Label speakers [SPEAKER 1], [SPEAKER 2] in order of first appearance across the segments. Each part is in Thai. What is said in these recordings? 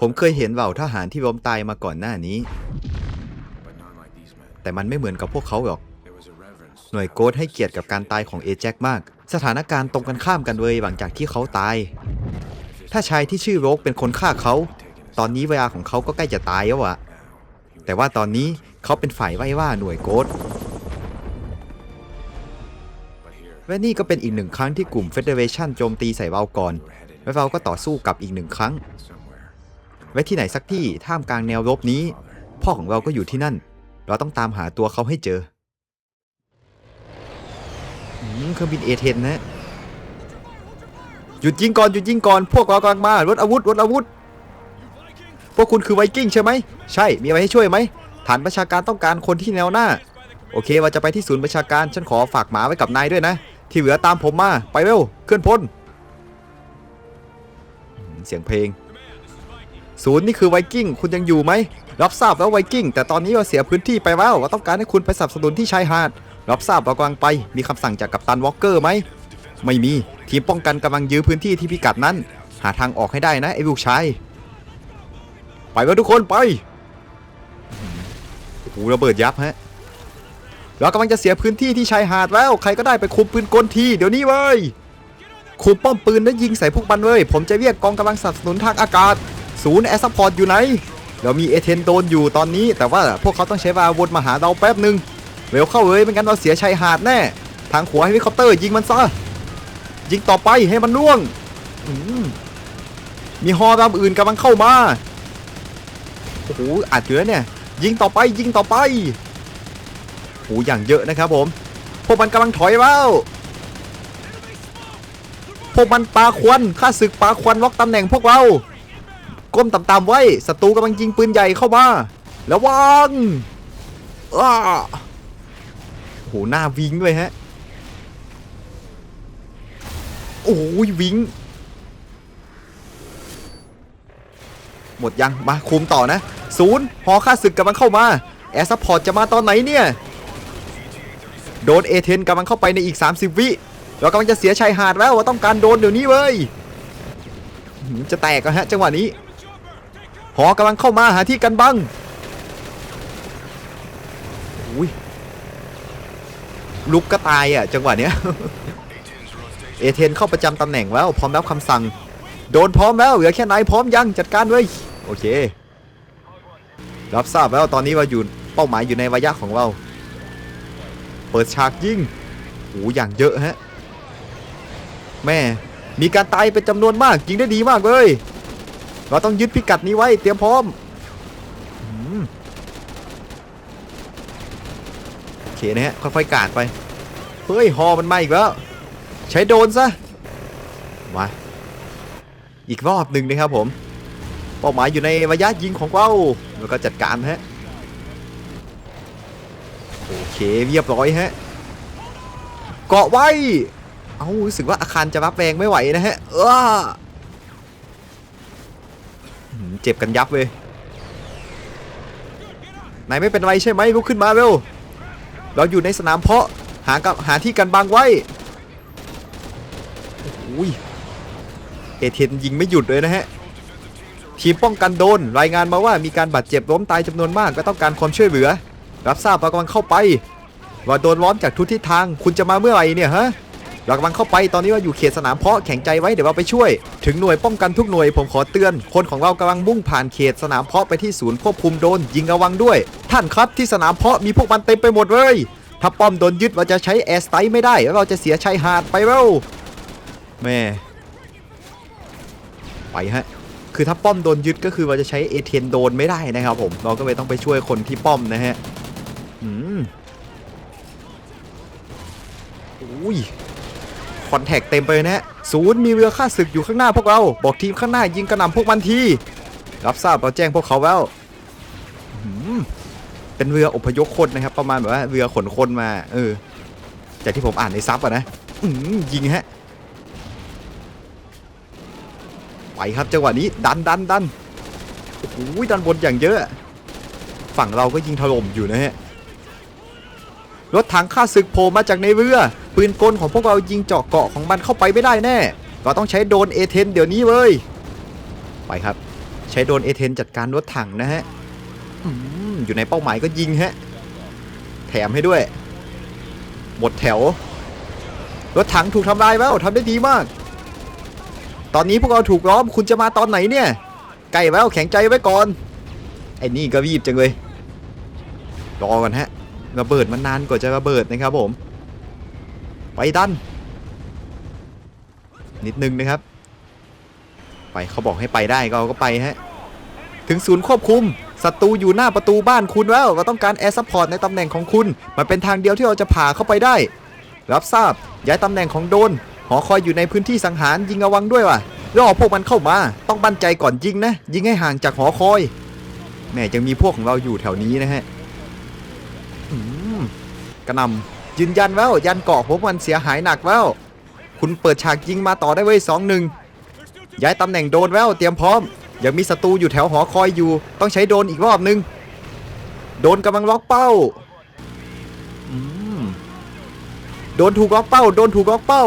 [SPEAKER 1] ผมเคยเห็นเหล่าทหารที่ล้มตายมาก่อนหน้านี้
[SPEAKER 2] but not like these men.
[SPEAKER 1] แต่มันไม่เหมือนกับพวกเขาหรอก
[SPEAKER 2] There was a reverence.
[SPEAKER 1] หน่วยโกดให้เกียรติกับการตายของเอแจ็คมาก สถานการณ์ตรงกันข้ามกันเลยหลังจากที่เขาตาย ถ้าชายที่ชื่อโรกเป็นคนฆ่าเขา ตอนนี้เวลาของเขาก็ใกล้จะตายแล้วอะแต่ว่าตอนนี้เขาเป็นฝ่ายไว้ว่าหน่วยโกด
[SPEAKER 2] But here,
[SPEAKER 1] และนี่ก็เป็นอีกหนึ่งครั้งที่กลุ่มเฟเดเรชันโจมตีใส่เราก่อน
[SPEAKER 2] we're headed
[SPEAKER 1] และเราก็ต่อสู้กับอีกหนึ่งครั้ง
[SPEAKER 2] somewhere.
[SPEAKER 1] และที่ไหนสักที่ท่ามกลางแนวรบนี้ พ่อของเราก็อยู่ที่นั่น เราต้องตามหาตัวเขาให้เจอเครื่องบินเอเทนนะหยุดยิงก่อนหยุดยิงก่อน พวกเรากำลังมารถอาวุธรถอาวุธ พวกคุณคือไวกิ้งใช่ไหม ใช่ มีอะไรให้ช่วยไหม ฐานประชาการต้องการคนที่แนวหน้า โอเคเราจะไปที่ศูนย์ประชาการ ฉันขอฝากหมาไว้กับนายด้วยนะ ที่เหลือตามผมมา ไปเร็ว เคลื่อนพลอืม เสียงเพลงศูนย์นี่คือไวกิ้งคุณยังอยู่ไหมรับทราบแล้วไวกิ้งแต่ตอนนี้เราเสียพื้นที่ไปแล้วเราต้องการให้คุณไปสนับสนุนที่ชายหาดรับทราบเรากำลังไปมีคำสั่งจากกัปตันวอลเกอร์ไหมไม่มีทีมป้องกันกำลังยื้อพื้นที่ที่พิกัดนั้น หาทางออกให้ได้นะไอ้ลูกชายไปแล้วทุกคนไปโอ้โหระเบิดยับฮะเรากำลังจะเสียพื้นที่ที่ชายหาดแล้ว ใครก็ได้ไปคุมปืนกลทีเดี๋ยวนี้เว้ย คุมป้อมปืนแล้วยิงใส่พวกมันเลยผมจะเรียกกองกำลังสนับสนุนทางอากาศ ศูนย์แอร์ซัพพอร์ตอยู่ไหนเรามีเอเทนโดนอยู่ตอนนี้ แต่ว่าพวกเขาต้องใช้วาวนมาหาเราแป๊บหนึ่งเร็วเข้าเลยไม่งั้นเราเสียชายหาดแน่ ทางขวาเฮลิคอปเตอร์ยิงมันซะยิงต่อไปให้มันล่วงมีฮอลำอื่นกำลังเข้ามาโอ้โหอัดอยู่แล้วเนี่ย ยิงต่อไปยิงต่อไปโอ้อย่างเยอะนะครับผม พวกมันกำลังถอยแล้ว พวกมันปาควันข้าศึกปาควันล็อกตำแหน่งพวกเรา ก้มต่ำๆไว้ศัตรูกำลังยิงปืนใหญ่เข้ามาระวังอ้าโอ้โหหน้าวิงด้วยฮะ โอ้ยวิง หมดยัง มาคุมต่อนะ ศูนย์หอค่าศึกกำลังเข้ามา แอร์ซัพพอร์ตจะมาตอนไหนเนี่ย โดนเอเทนกำลังเข้าไปในอีก 30 วิ เรากำลังจะเสียชายหาดแล้วว่าต้องการโดนเดี๋ยวนี้เว้ยจะแตกอะฮะจังหวะนี้หอกำลังเข้ามาหาที่กันบังอุ้ยลุกก็ตายอะจังหวะเนี้ยเอเทนเข้าประจำตำแหน่งแล้ว พร้อมรับคำสั่ง โดนพร้อมแล้วเหลือแค่นายพร้อมยังจัดการเว้ยโอเค รับทราบแล้วตอนนี้เราอยู่เป้าหมายอยู่ในระยะของเรา เปิดฉากยิงโอ้อย่างเยอะฮะ แม่มีการตายเป็นจำนวนมากยิงได้ดีมากเลย เราต้องยึดพิกัดนี้ไว้เตรียมพร้อมโอเคนะฮะค่อยๆกาดไป เฮ้ยฮอมันมาอีกแล้ว ใช้โดนซะ มา อีกรอบหนึ่งนะครับผม เป้าหมายอยู่ในระยะยิงของเราแล้วก็จัดการฮะ โอเคเรียบร้อยฮะ เกาะไว้ เอารู้สึกว่าอาคารจะรับแรงไม่ไหวนะฮะเออเจ็บกันยับเลยนายไม่เป็นไรใช่ไหมลุกขึ้นมาเร็ว เราอยู่ในสนามเพาะหากับหาที่กันบังไว้อุ้ยเอเทนยิงไม่หยุดเลยนะฮะ ทีมป้องกันโดน รายงานมาว่ามีการบาดเจ็บล้มตายจำนวนมากก็ต้องการความช่วยเหลือ รับทราบเรากำลังเข้าไป ว่าโดนล้อมจากทุกทิศทางคุณจะมาเมื่อไหร่เนี่ยฮะ เรากำลังเข้าไปตอนนี้ว่าอยู่เขตสนามเพาะแข็งใจไว้เดี๋ยวเราไปช่วย ถึงหน่วยป้องกันทุกหน่วยผมขอเตือน คนของเรากำลังมุ่งผ่านเขตสนามเพาะไปที่ศูนย์ควบคุมโดนยิงระวังด้วย ท่านครับที่สนามเพาะมีพวกมันเต็มไปหมดเลยถ้าป้อมโดนยึดเราจะใช้แอร์สไตล์ไม่ได้แล้วเราจะเสียชายหาดไปแล้วแม่ไปฮะคือถ้าป้อมโดนยึดก็คือเราจะใช้เอเทนโดนไม่ได้นะครับผมเราก็เลยต้องไปช่วยคนที่ป้อมนะฮะอืมอุ้ย คอนแทคเต็มไปนะฮะศูนย์มีเรือข้าศึกอยู่ข้างหน้าพวกเรา บอกทีมข้างหน้ายิงกระหน่ำพวกมันทีรับทราบเราแจ้งพวกเขาแล้วเป็นเรืออพยพคนนะครับ ประมาณแบบว่าเรือขนคนมา เออจากที่ผมอ่านในซับอะนะยิงฮะไปครับจังหวะนี้ดันดันดันโอ้โหดันบนอย่างเยอะ ฝั่งเราก็ยิงถล่มอยู่นะฮะ รถถังข้าศึกโผล่มาจากในเรือ ปืนกลของพวกเรายิงเจาะเกาะของมันเข้าไปไม่ได้แน่ เราต้องใช้โดนเอเทนเดี๋ยวนี้เว้ยไปครับ ใช้โดนเอเทนจัดการรถถังนะฮะอยู่ในเป้าหมายก็ยิงฮะ แถมให้ด้วย หมดแถว รถถังถูกทำลายแล้วทำได้ดีมาก ตอนนี้พวกเราถูกล้อมคุณจะมาตอนไหนเนี่ยไกลแล้วแข็งใจไว้ก่อน ไอ้นี่ก็รีบจังเลย รอก่อนฮะ ระเบิดมันนานกว่าจะระเบิดนะครับผม ไปดัน นิดนึงนะครับ ไปเขาบอกให้ไปได้ก็เราก็ไปฮะ ถึงศูนย์ควบคุมศัตรูอยู่หน้าประตูบ้านคุณแล้วเราต้องการแอร์ซัพพอร์ตในตำแหน่งของคุณ มันเป็นทางเดียวที่เราจะผ่าเข้าไปได้ รับทราบย้ายตำแหน่งของโดน หอคอยอยู่ในพื้นที่สังหารยิงระวังด้วยว่ะรอพวกมันเข้ามา ต้องบั่นใจก่อนยิงนะ ยิงให้ห่างจากหอคอยแหม่ยังมีพวกของเราอยู่แถวนี้นะฮะ กระนำยืนยันแล้วยันเกาะพวกมันเสียหายหนักแล้วคุณเปิดฉากยิงมาต่อได้เว้ยสองหนึ่งย้ายตำแหน่งโดนแล้วเตรียมพร้อมยังมีศัตรูอยู่แถวหอคอยอยู่ ต้องใช้โดนอีกรอบนึง โดนกำลังล็อกเป้าโดนถูกล็อกเป้า โดนถูกล็อกเป้า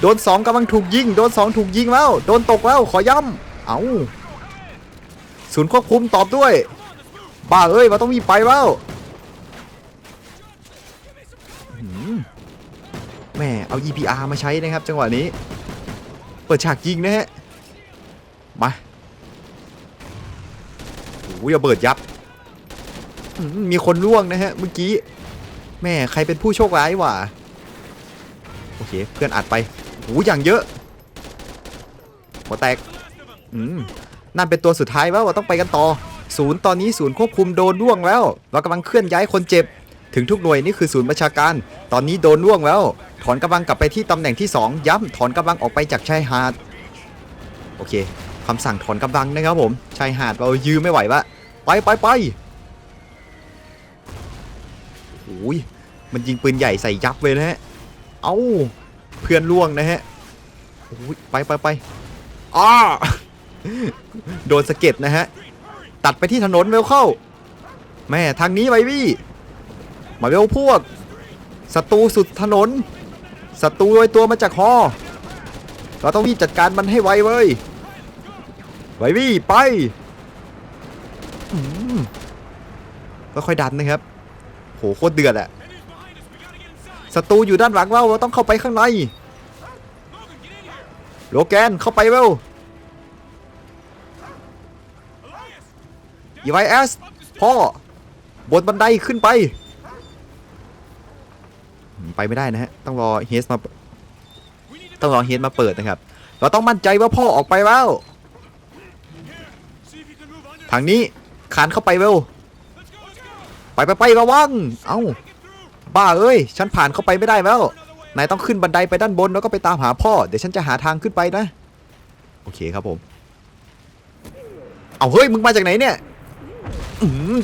[SPEAKER 1] โดนสองกำลังถูกยิง โดนสองถูกยิงแล้ว โดนตกแล้วขอย้ำเอาศูนย์ควบคุมตอบด้วย บ้าเอ้ยเราต้องมีไปแล้วอืม แม่เอา EPR มาใช้นะครับ จังหวะนี้ เปิดฉากยิงนะฮะ มาโอ้ยระเบิดยับ มีคนล่วงนะฮะ เมื่อกี้ แม่ใครเป็นผู้โชคร้ายวะโอเค เพื่อนอัดไปโอ้ยอย่างเยอะ หัวแตก อืมนั่นเป็นตัวสุดท้ายแล้วเราต้องไปกันต่อ ศูนย์ตอนนี้ศูนย์ควบคุมโดนล่วงแล้ว เรากำลังเคลื่อนย้ายคนเจ็บ ถึงทุกหน่วยนี่คือศูนย์ประชาการ ตอนนี้โดนล่วงแล้ว ถอนกำลังกลับไปที่ตำแหน่งที่ 2 ย้ำถอนกำลังออกไปจากชายหาด โอเคคำสั่งถอนกำลังนะครับผม ชายหาดเรายื้อไม่ไหววะไปไปไปโอ้ยมันยิงปืนใหญ่ใส่ยับเลยนะฮะ เอาเพื่อนล่วงนะฮะโอ้ยไปไปไปอ้าโดนสะเก็ดนะฮะ ตัดไปที่ถนนเวลเข้า แม่ทางนี้ไว้พี่ มาเวลพวกศัตรูสุดถนนศัตรูโดยตัวมาจากฮอเราต้องรีบจัดการมันให้ไวเว้ยไววี่ไปก็ค่อยดันนะครับ โหโคตรเดือดอะศัตรูอยู่ด้านหลังเราเราต้องเข้าไปข้างในโลแกนเข้าไปเร็วอีไวเอสพ่อบนบันไดขึ้นไป ไปไม่ได้นะฮะ ต้องรอเฮสมา ต้องรอเฮสมาเปิดนะครับ เราต้องมั่นใจว่าพ่อออกไปแล้วทางนี้คานเข้าไปเร็วไปไปไประวัง เอ้า บ้าเอ้ย ฉันผ่านเข้าไปไม่ได้แล้ว นายต้องขึ้นบันไดไปด้านบนแล้วก็ไปตามหาพ่อ เดี๋ยวฉันจะหาทางขึ้นไปนะ โอเคครับผม เอาเฮ้ย มึงมาจากไหนเนี่ย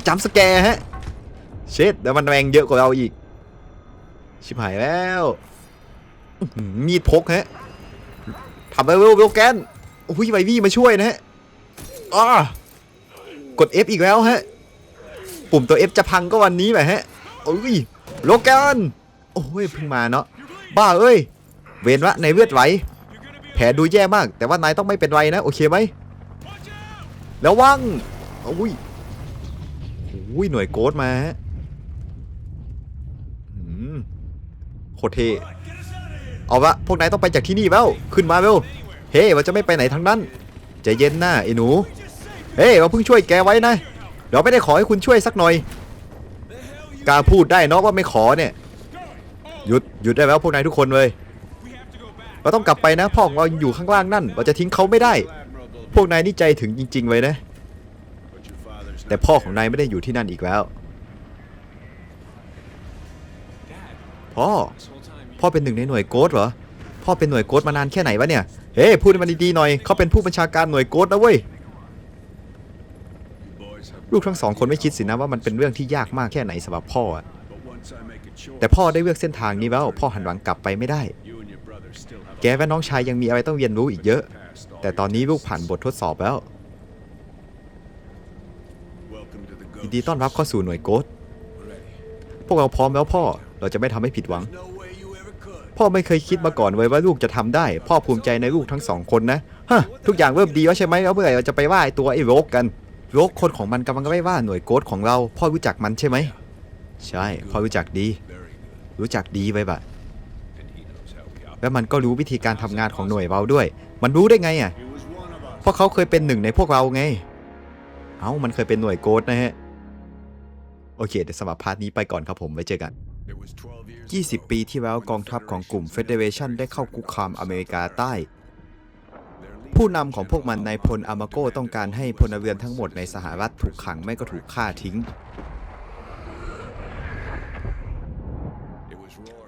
[SPEAKER 1] จำสแกร์ฮะ เช็ดแล้วมันแรงเยอะกว่าเราอีก ชิบหายแล้วมีดพกฮะทำไปเวลเวลแกนโอ้ยไววี่มาช่วยนะฮะอ้ากด F อีกแล้วฮะ ปุ่มตัว F จะพังก็วันนี้แหละฮะโอ้ยโลแกนโอ้ยเพิ่งมาเนาะบ้าเอ้ย เวนวะในเลือดไหลแผลดูแย่มาก แต่ว่านายต้องไม่เป็นไรนะ โอเคไหมแล้ววังโอ้ยโอ้ยหน่วยโกดมาฮะอืม โคตรเท่เอาละพวกนายต้องไปจากที่นี่แล้วขึ้นมาเร็วเฮ้เราจะไม่ไปไหนทั้งนั้นใจเย็นหนะไอ้หนูเฮ้เราเพิ่งช่วยแกไว้นะเราไม่ได้ขอให้คุณช่วยสักหน่อยกล้าพูดได้เนาะว่าไม่ขอเนี่ยหยุดหยุดได้แล้วพวกนายทุกคนเลยเราต้องกลับไปนะพ่อของเราอยู่ข้างล่างนั่นเราจะทิ้งเขาไม่ได้ พวกนายนี่ใจถึงจริงๆเลยนะ แต่พ่อของนายไม่ได้อยู่ที่นั่นอีกแล้ว พ่อ พ่อเป็นหนึ่งในหน่วยโกดเหรอ พ่อเป็นหน่วยโกดมานานแค่ไหนวะเนี่ย เฮ้พูดมันดีๆหน่อย เขาเป็นผู้บัญชาการหน่วยโกดนะเว้ย ลูกทั้งสองคนไม่คิดสินะว่ามันเป็นเรื่องที่ยากมากแค่ไหนสำหรับพ่อ แต่พ่อได้เลือกเส้นทางนี้แล้ว พ่อหันหลังกลับไปไม่ได้ แกและน้องชายยังมีอะไรต้องเรียนรู้อีกเยอะ แต่ตอนนี้ลูกผ่านบททดสอบแล้วยินดีต้อนรับเข้าสู่หน่วยโกดพวกเราพร้อมแล้วพ่อ เราจะไม่ทำให้ผิดหวัง พ่อไม่เคยคิดมาก่อนเลยว่าลูกจะทำได้ พ่อภูมิใจในลูกทั้งสองคนนะฮะทุกอย่างเริ่มดีแล้วใช่ไหมแล้วเมื่อไหร่เราจะไปว่าไอ้ตัวไอ้โรกกันโรกคนของมันกำลังก็ไม่ว่าหน่วยโกดของเรา พ่อรู้จักมันใช่ไหมใช่พ่อรู้จักดี รู้จักดีไปบะแล้วมันก็รู้วิธีการทำงานของหน่วยเราด้วย มันรู้ได้ไงอะเพราะเขาเคยเป็นหนึ่งในพวกเราไง เอ้ามันเคยเป็นหน่วยโกดนะฮะโอเคเดี๋ยวสำหรับพาร์ทนี้ไปก่อนครับผมไว้เจอกัน 20 ปีที่แล้วกองทัพของกลุ่ม Federation ได้เข้าคุกคามอเมริกาใต้ ผู้นำของพวกมันนายพลอามาโกต้องการให้พลเรือนทั้งหมดในสหรัฐถูกขังไม่ก็ถูกฆ่าทิ้ง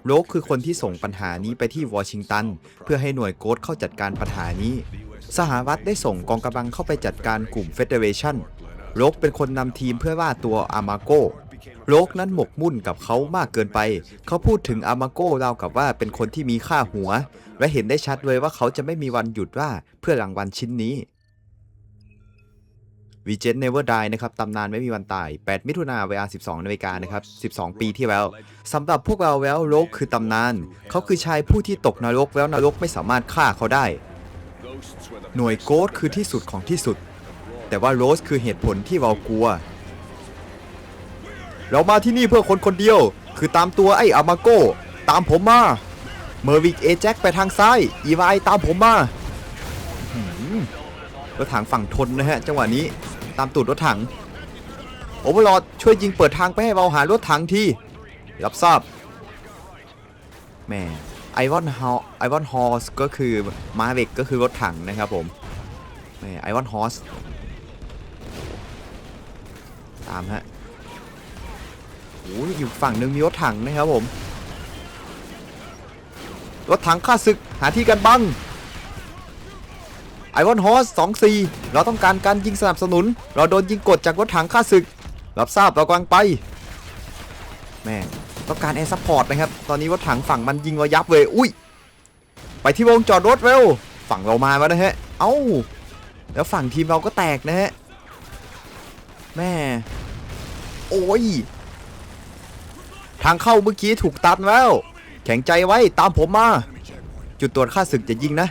[SPEAKER 1] โรกคือคนที่ส่งปัญหานี้ไปที่วอชิงตัน เพื่อให้หน่วยโกดเข้าจัดการปัญหานี้ สหรัฐได้ส่งกองกำลังเข้าไปจัดการกลุ่ม Federation โรกเป็นคนนำทีมเพื่อล่าตัวอามาโก โรกนั้นหมกมุ่นกับเขามากเกินไป เขาพูดถึงอามาโก้ราวกับว่าเป็นคนที่มีค่าหัว และเห็นได้ชัดเลยว่าเขาจะไม่มีวันหยุดว่าเพื่อรางวัลชิ้นนี้วีเจนเนเวอร์ไดนะครับตำนานไม่มีวันตาย 8 มิถุนาเวลา 12นาฬิกานะครับ 12 ปีที่แล้วสำหรับพวกเราแล้วโรกคือตำนาน เขาคือชายผู้ที่ตกนรกแล้วนรกไม่สามารถฆ่าเขาได้ หน่วยโกดคือที่สุดของที่สุด แต่ว่าโรสคือเหตุผลที่เรากลัว เรามาที่นี่เพื่อคนคนเดียว คือตามตัวไอ้อามาโก้ ตามผมมา เมอร์วิกเอแจ็คไปทางซ้าย อีวายตามผมมาหรถถังฝั่งทนนะฮะ จังหวะนี้ตามตูดรถถังโอเวอร์ลอดช่วยยิงเปิดทางไปให้เราหารถถังทีรับทราบแหม่ไอวอนฮอไอวอนฮอสก็คือมาเวกก็คือรถถังนะครับผมแหม่ไอวอนฮอสตามฮะ โอ้ยอยู่ฝั่งหนึ่งมีรถถังนะครับผม รถถังค่าศึกหาที่กันบังไอวอนฮอสสองสี่เราต้องการการยิงสนับสนุน เราโดนยิงกดจากรถถังค่าศึก รับทราบเรากำลังไป แม่ต้องการแอร์ซัพพอร์ตนะครับ ตอนนี้รถถังฝั่งมันยิงเรายับเลยอุ้ย ไปที่วงจอดรถเร็ว ฝั่งเรามาแล้วนะฮะ เอ้า แล้วฝั่งทีมเราก็แตกนะฮะ แม่ โอ้ย ทางเข้าเมื่อกี้ถูกตัดแล้ว แข็งใจไว้ตามผมมา จุดตรวจค่าศึกจะยิงนะ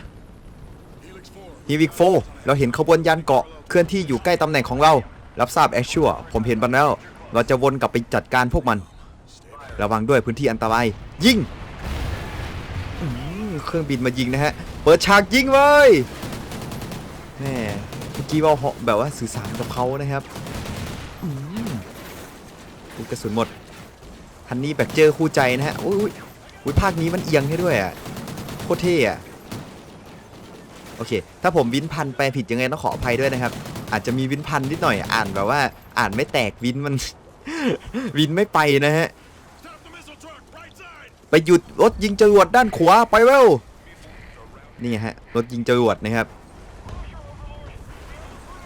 [SPEAKER 1] ฮีวิกโฟเราเห็นขบวนยานเกาะเคลื่อนที่อยู่ใกล้ตำแหน่งของเรา รับทราบแอชชัวผมเห็นมันแล้ว เราจะวนกลับไปจัดการพวกมัน ระวังด้วยพื้นที่อันตราย ยิงเครื่องบินมายิงนะฮะ เปิดฉากยิงเว้ยแม่เมื่อกี้เราเหาะแบบว่าสื่อสารกับเขานะครับกระสุนหมด ฮันนี่แบกเจอคู่ใจนะฮะอุ้ยอุ้ยภาคนี้มันเอียงให้ด้วยอะโคตรเท่อะโอเค ถ้าผมวินพันแปลผิดยังไงต้องขออภัยด้วยนะครับ อาจจะมีวินพันนิดหน่อยอ่านแบบว่า อ่านไม่แตกวินมัน วินไม่ไปนะฮะ ไปหยุดรถยิงจรวดด้านขวาไปเร็วนี่ฮะรถยิงจรวดนะครับ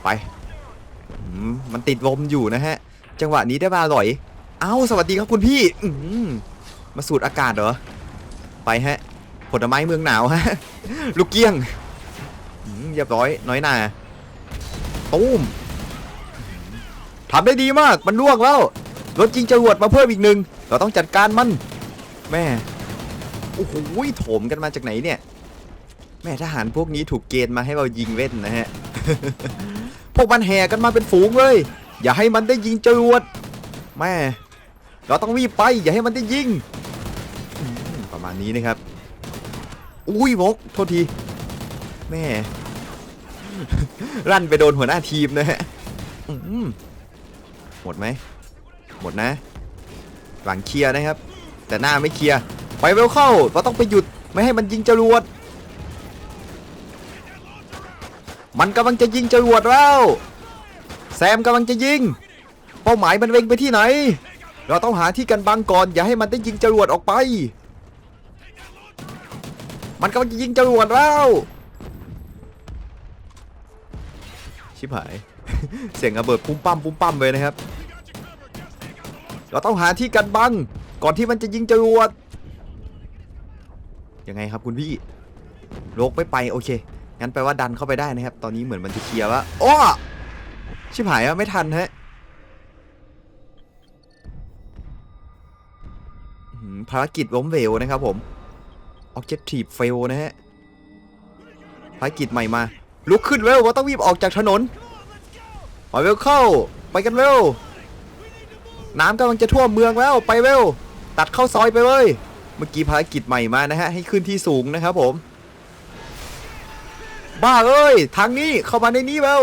[SPEAKER 1] ไปมมันติดลมอยู่นะฮะ จังหวะนี้ได้มาอร่อย เอ้าสวัสดีครับคุณพี่อืมมาสูดอากาศเหรอ ไปฮะ ผลไม้เมืองหนาวฮะ ลูกเกี้ยงเรียบร้อย น้อยหนาตูมทำได้ดีมาก มันลวงแล้ว รถยิงจรวดมาเพิ่มอีกหนึ่ง เราต้องจัดการมัน แม่ โอ้โหโถมกันมาจากไหนเนี่ย แม่ทหารพวกนี้ถูกเกณฑ์มาให้เรายิงเว้นนะฮะ พวกมันแห่กันมาเป็นฝูงเลย อย่าให้มันได้ยิงจรวด แม่ เราต้องวิ่งไปอย่าให้มันได้ยิง ประมาณนี้นะครับ อุ้ยบกโทษที แม่ รั่นไปโดนหัวหน้าทีมนะฮะหมดไหม หมดนะ หลังเคลียร์นะครับ แต่หน้าไม่เคลียร์ ไปเวลเข้า เราต้องไปหยุดไม่ให้มันยิงจรวด มันกำลังจะยิงจรวดแล้ว แซมกำลังจะยิง เป้าหมายมันเล็งไปที่ไหน เราต้องหาที่กันบังก่อน อย่าให้มันได้ยิงจรวดออกไป มันกำลังจะยิงจรวดแล้ว ชิบหาย เสียงระเบิดปุ้มปั้มปุ้มปั้มเลยนะครับ เราต้องหาที่กันบัง ก่อนที่มันจะยิงจรวด ยังไงครับคุณพี่โลกไม่ไปโอเค งั้นแปลว่าดันเข้าไปได้นะครับ ตอนนี้เหมือนมันจะเคลียร์ว่าโอ้ชิบหายอะไม่ทันฮะ ภารกิจล้มเหลวนะครับผม Objective fail นะฮะ ภารกิจใหม่มา ลุกขึ้นเร็วว่าต้องรีบออกจากถนนไปเร็วเข้า ไปกันเร็ว น้ำกำลังจะท่วมเมืองแล้ว ไปเร็ว ตัดเข้าซอยไปเลย เมื่อกี้ภารกิจใหม่มานะฮะ ให้ขึ้นที่สูงนะครับผม บ้าเอ้ย ทางนี้เข้ามาในนี้เร็ว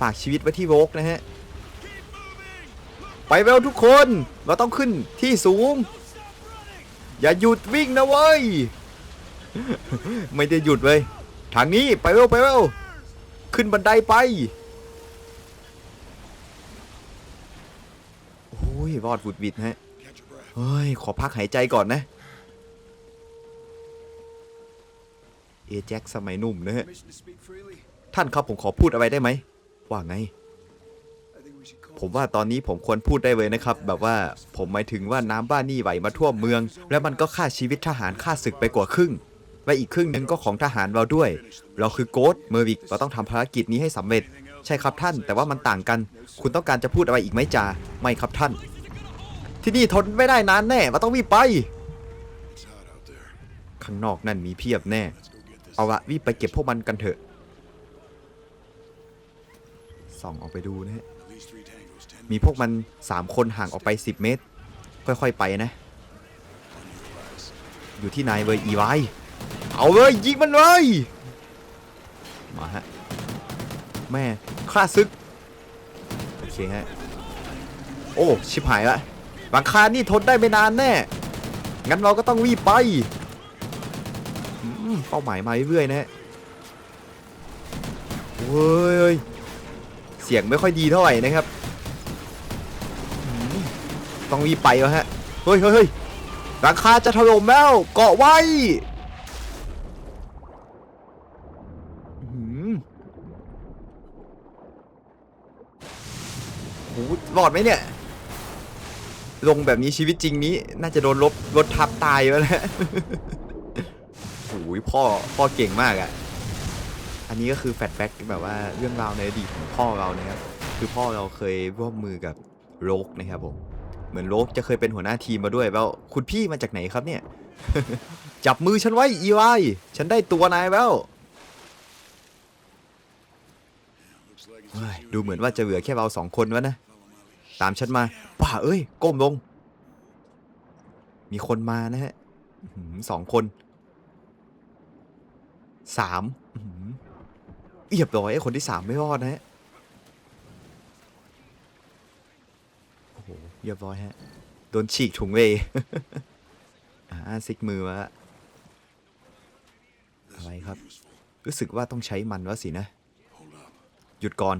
[SPEAKER 1] ฝากชีวิตไว้ที่โรกนะฮะ ไปเร็วทุกคน เราต้องขึ้นที่สูง อย่าหยุดวิ่งนะเว้ย ไม่ได้หยุดเลยทางนี้ไปเร็วไปเร็วขึ้นบันไดไปโอ้ยรอดบุดวิดฮะเฮ้ย ขอพักหายใจก่อนนะ เอแจ็คสมัยหนุ่มนะฮะ ท่านครับผมขอพูดอะไรได้ไหม ว่าไง ผมว่าตอนนี้ผมควรพูดได้เลยนะครับ แบบว่าผมหมายถึงว่าน้ำบ้านนี่ไหลมาท่วมเมือง แล้วมันก็ฆ่าชีวิตทหารฆ่าศึกไปกว่าครึ่งและอีกครึ่งหนึ่งก็ของทหารเราด้วย เราคือโกดเมอร์วิกเราต้องทำภารกิจนี้ให้สำเร็จ ใช่ครับท่าน แต่ว่ามันต่างกัน คุณต้องการจะพูดอะไรอีกไหมจ่าไม่ครับท่าน ที่นี่ทนไม่ได้นานแน่เราต้องรีบไป ข้างนอกนั่นมีเพียบแน่ เอาละรีบไปเก็บพวกมันกันเถอะส่องออกไปดูนะฮะ มีพวกมัน 3 คนห่างออกไป 10 เมตร ค่อยๆไปนะ อยู่ที่นายเวยอีไวเอาเลยยิงมันเลยมาฮะ แม่ฆ่าศึก โอเคฮะ โอ้ ชิบหายละหลังคานี่ทนได้ไม่นานแน่ งั้นเราก็ต้องรีบไปเป้าหมายมาเรื่อยๆนะฮะเว้ย เสียงไม่ค่อยดีเท่าไหร่นะครับ ต้องรีบไปแล้วฮะเฮ้ยเฮ้ยเฮ้ยหลังคาจะถล่มแล้ว เกาะไว้หือโหรอดไหมเนี่ย ลงแบบนี้ชีวิตจริงนี้ น่าจะโดนรถรถทับตายแล้วแหละโอ้ยพ่อพ่อเก่งมากอะ่ะ อันนี้ก็คือแฟลชแบ็กแบบว่าเรื่องราวในอดีตของพ่อเรานะครับ คือพ่อเราเคยร่วมมือกับโรกนะครับผม เหมือนโรกจะเคยเป็นหัวหน้าทีมมาด้วยแล้วคุณพี่มาจากไหนครับเนี่ย จับมือฉันไว้อีไวฉันได้ตัวนายแล้วดูเหมือนว่าจะเหลือแค่เราสองคนวะนะ ตามฉันมาป่าเอ้ย ก้มลง มีคนมานะฮะสองคนสามอื้อหือเรียบร้อยไอ้คนที่สามไม่รอดนะฮะ โอ้โห เรียบร้อยฮะ โดนฉีกถุงเลยอ่าซิกมือมาละอะไรครับ รู้สึกว่าต้องใช้มันวะสินะ หยุดก่อน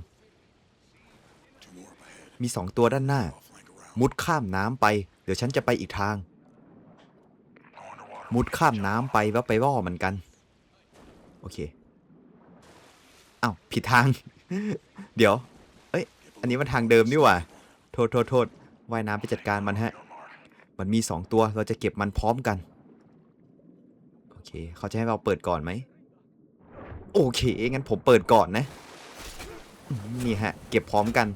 [SPEAKER 1] มีสองตัวด้านหน้า มุดข้ามน้ำไป เดี๋ยวฉันจะไปอีกทาง มุดข้ามน้ำไปแล้วไปล่อมันกัน โอเคอ้าวผิดทาง เดี๋ยว เอ้ย อันนี้มันทางเดิมนี่หว่า โทษโทษโทษ ว่ายน้ำไปจัดการมันฮะ มันมีสองตัว เราจะเก็บมันพร้อมกัน โอเค เขาจะให้เราเปิดก่อนไหม โอเค งั้นผมเปิดก่อนนะ นี่ฮะ เก็บพร้อมกัน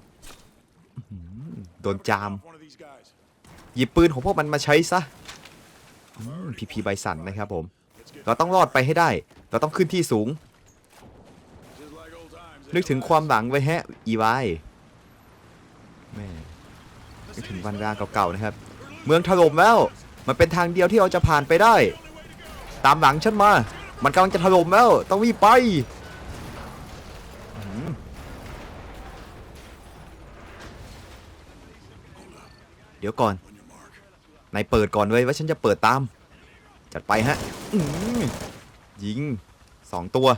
[SPEAKER 1] โดนจาม หยิบปืนของพวกมันมาใช้ซะพีพีใบสันนะครับผม เราต้องรอดไปให้ได้ เราต้องขึ้นที่สูง นึกถึงความหลังไว้แฮะ อีวายแม่ นึกถึงวันเวลาเก่าๆนะครับ เมืองถล่มแล้ว มันเป็นทางเดียวที่เราจะผ่านไปได้ ตามหลังฉันมา มันกำลังจะถล่มแล้ว ต้องรีบไปเดี๋ยวก่อนนายเปิดก่อนเว้ยว่าฉันจะเปิดตาม จัดไปฮะยิงสองตัว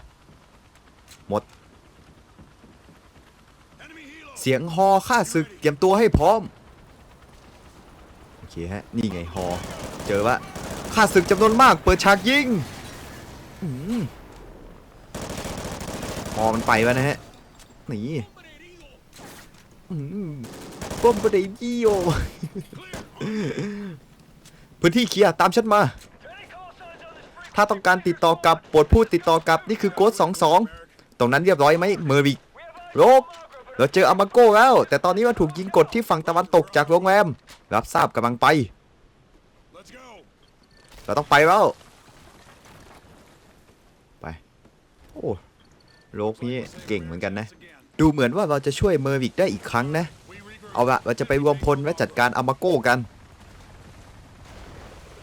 [SPEAKER 1] หมด เสียงฮอฆ่าศึกเตรียมตัวให้พร้อม เคฮะ นี่ไงฮอ เจอว่าฆ่าศึกจำนวนมาก เปิดฉากยิงฮอมันไปวะนะฮะ นี่ป้อมบไดดิโอพื้นที่เคลียร์ตามฉันมา ถ้าต้องการติดต่อกับโปรดพูดติดต่อกับ นี่คือโกด22ตรงนั้นเรียบร้อยไหมเมอร์วิกโรบ เราเจออามาโก้แล้ว แต่ตอนนี้มันถูกยิงกดที่ฝั่งตะวันตกจากโรงแรม รับทราบกำลังไป เราต้องไปแล้ว ไป โอ้โลกนี้เก่งเหมือนกันนะ ดูเหมือนว่าเราจะช่วยเมอร์วิกได้อีกครั้งนะ เอาละเราจะไปรวมพลและจัดการอามาโก้กัน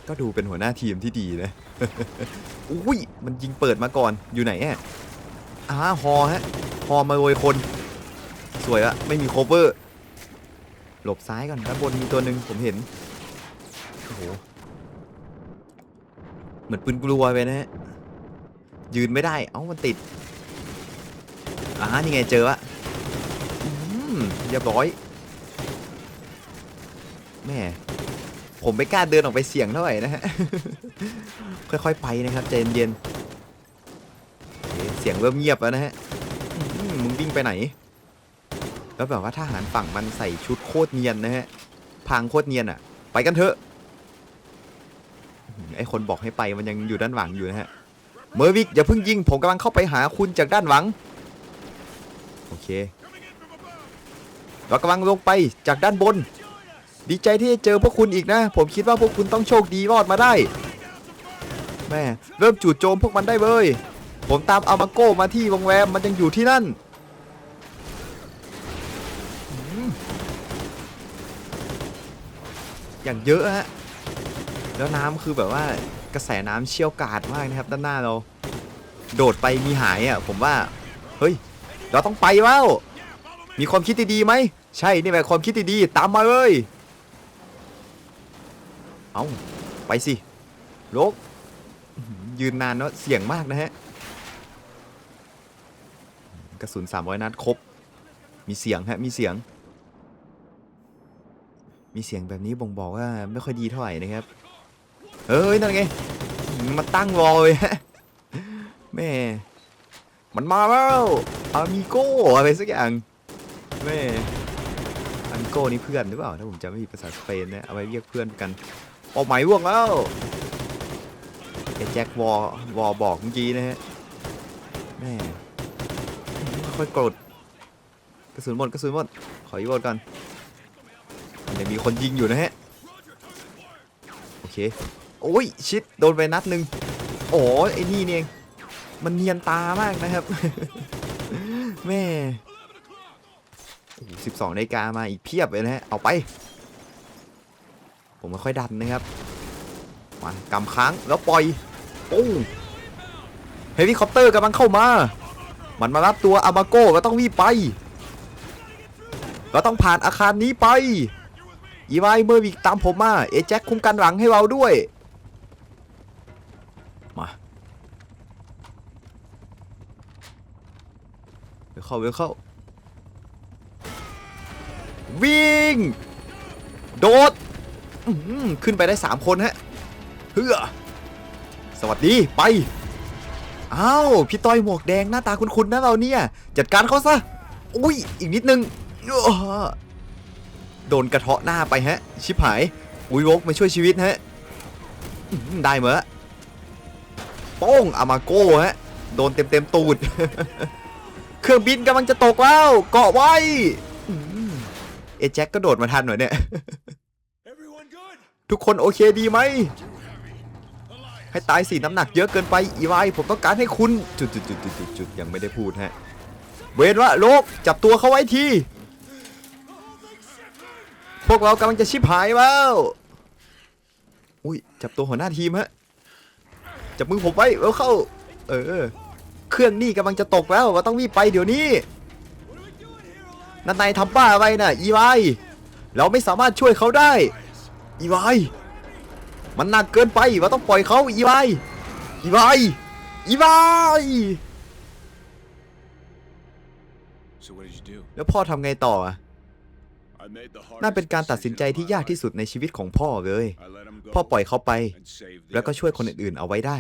[SPEAKER 1] ก็ดูเป็นหัวหน้าทีมที่ดีนะ อุ้ย มันยิงเปิดมาก่อน อยู่ไหนอะอ่าฮอฮะ ฮอมาโรยคน สวยอะไม่มีโคเวอร์ หลบซ้ายก่อนด้านบนมีตัวหนึ่งผมเห็น โอ้โห เหมือนปืนกลัวไปนะฮะ ยืนไม่ได้ เอ้ามันติดอ่านี่ไงเจอละอืมเรียบร้อยแม่ผมไม่กล้าเดินออกไปเสี่ยงเท่าไหร่นะฮะ ค่อยๆไปนะครับใจเย็นๆเสียงเริ่มเงียบแล้วนะฮะ มึงวิ่งไปไหน แล้วแบบว่าทหารฝั่งมันใส่ชุดโคตรเนียนนะฮะพรางโคตรเนียนอะ ไปกันเถอะไอคนบอกให้ไปมันยังอยู่ด้านหลังอยู่นะฮะเมอร์วิกอย่าเพิ่งยิง ผมกำลังเข้าไปหาคุณจากด้านหลัง โอเค เรากำลังลงไปจากด้านบน ดีใจที่ได้เจอพวกคุณอีกนะ ผมคิดว่าพวกคุณต้องโชคดีรอดมาได้ แม่เริ่มจู่โจมพวกมันได้เลย ผมตามอามาโก้มาที่โรงแรมมันยังอยู่ที่นั่นอืม อย่างเยอะฮะแล้วน้ำคือแบบว่ากระแสน้ำเชี่ยวกราดมากนะครับด้านหน้าเรา โดดไปมีหายอะผมว่าเฮ้ยเราต้องไปแล้วมีความคิดดีๆไหมใช่นี่แหละความคิดดีๆตามมาเลยเอาไปสิโลกยืนนานเนาะเสี่ยงมากนะฮะกระสุน300นัดครบ มีเสียงฮะมีเสียง มีเสียงแบบนี้บ่งบอกว่าไม่ค่อยดีเท่าไหร่นะครับเฮ้ยนั่นไง มาตั้งรอเลยฮะแม่มันมาแล้วอามิโก้อะไรสักอย่างแม่อามิโก้นี่เพื่อนหรือเปล่าถ้าผมจำไม่ผิดภาษาสเปนเนี่ยเอาไว้เรียกเพื่อนกันเป้าหมายร่วงแล้วไอ้แจ็ควอวอบอกเมื่อกี้นะฮะแม่ค่อยกดกระสุนหมดกระสุนหมดขออีกวนก่อน คนยิงอยู่นะฮะ โอเค โอ้ย ชิด โดนไปนัดหนึ่งโอ้ไอ้นี่นี่เองมันเนียนตามากนะครับ แม่สิบสองนาฬิกามาอีกเพียบเลยนะฮะ เอาไป ผมไม่ค่อยดันนะครับ มากำค้างแล้วปล่อยปุ้งเฮลิคอปเตอร์กำลังเข้ามา มันมารับตัวอามาโก้ก็ต้องรีบไปเราต้องผ่านอาคารนี้ไป อีไวเมอร์วิกตามผมมาเอแจ็คคุมกันหลังให้เราด้วย มาเดี๋ยวเข้าเดี๋ยวเข้า วิ่ง โดดขึ้นไปได้ 3 คนฮะเฮือสวัสดีไปอ้าวพี่ต้อยหมวกแดงหน้าตาคุ้นๆนะเราเนี่ย จัดการเขาซะ อุ้ย อีกนิดนึงอ โดนกระเทาะหน้าไปฮะ ชิบหาย อุ้ยวกมาช่วยชีวิตฮะอื้อหือได้เหมอโป้งอามาโก้ฮะ โดนเต็มเต็มๆตูด เครื่องบินกำลังจะตกแล้ว เกาะไว้อื้อหือเอแจ็คก็โดดมาทันหน่อยเนี่ย
[SPEAKER 2] Everyone good?
[SPEAKER 1] ทุกคนโอเคดีไหม ให้ตายสิน้ำหนักเยอะเกินไป อีไวผมต้องการให้คุณ จุดจุดจุดจุดจุดจุดยังไม่ได้พูดฮะ เวนว่าโลกจับตัวเขาไว้ที พวกเรากำลังจะชิบหายแล้วอุ้ยจับตัวหัวหน้าทีมฮะจับมือผมไว้แล้วเข้า เออ เครื่องนี่กำลังจะตกแล้วเราต้องรีบไปเดี๋ยวนี้นันนายทำบ้าอะไรน่ะอีไวเราไม่สามารถช่วยเขาได้อีไวมันหนักเกินไปเราต้องปล่อยเขาอีไวอีไวอีไว
[SPEAKER 2] So what did you do?
[SPEAKER 1] แล้วพ่อทำไงต่ออะ
[SPEAKER 2] I made the
[SPEAKER 1] นั่นเป็นการตัดสินใจที่ยากที่สุดในชีวิตของพ่อเลย พ่อปล่อยเขาไป แล้วก็ช่วยคนอื่นๆเอาไว้ได้